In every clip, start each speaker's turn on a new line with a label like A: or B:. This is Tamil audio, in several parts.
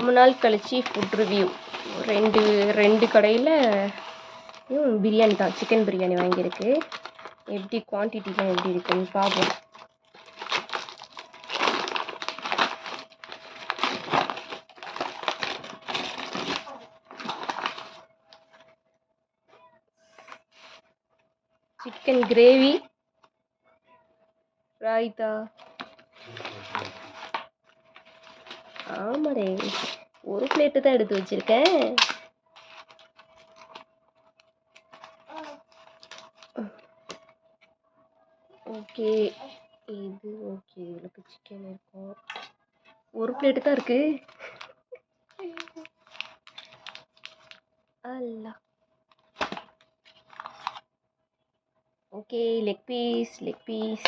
A: ரொம்ப நாள் கழிச்சு ஃபுட் ரிவ்யூ ரெண்டு ரெண்டு கடையில் பிரியாணி தான். சிக்கன் பிரியாணி வாங்கியிருக்கு. எப்படி குவான்டிட்டிலாம் எப்படி இருக்குன்னு பார்ப்போம். சிக்கன் கிரேவி ராய்த்தா ஆமாடே. ஒரு பிளேட்டு தான் எடுத்து வச்சிருக்கேன். ஓகே. இது ஓகே. இவளுக்கு சிக்கன் இருக்கும். ஒரு பிளேட்டு தான் இருக்கு. அல்லா okay leg piece leg piece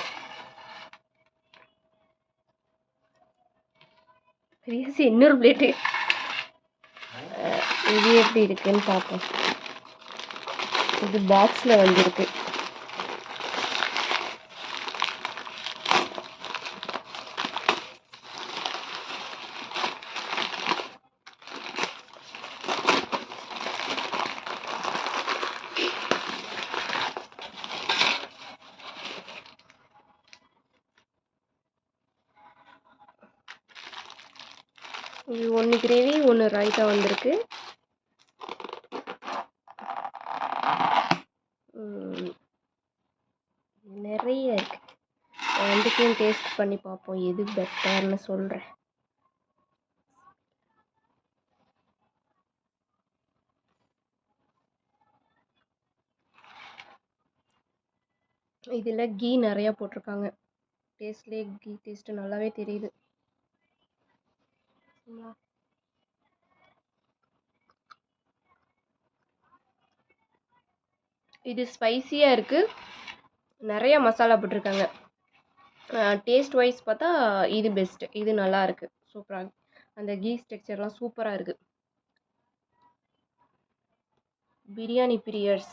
A: பேசி இன்னொரு பிளேட்டு இது எப்படி இருக்குன்னு பார்ப்போம். இது பாக்ஸில் வந்திருக்கு. ஒன்று கிரேவி ஒன்று ரைத்தா வந்திருக்கு. நிறைய இருக்கு. ரெண்டுத்தையும் டேஸ்ட் பண்ணி பார்ப்போம். எது பெட்டர்னு சொல்கிறேன் இதில் கீ நிறையா போட்டிருக்காங்க. டேஸ்ட்லேயே கீ டேஸ்ட்டு நல்லாவே தெரியுது. சரிங்களா? இது ஸ்பைசியாக இருக்குது நிறைய மசாலா போட்டிருக்காங்க. டேஸ்ட் வைஸ் பார்த்தா இது பெஸ்ட்டு இது நல்லா இருக்குது சூப்பராக அந்த கீ ஸ்ட்ரக்சர்லாம் சூப்பராக இருக்குது பிரியாணி பிரியர்ஸ்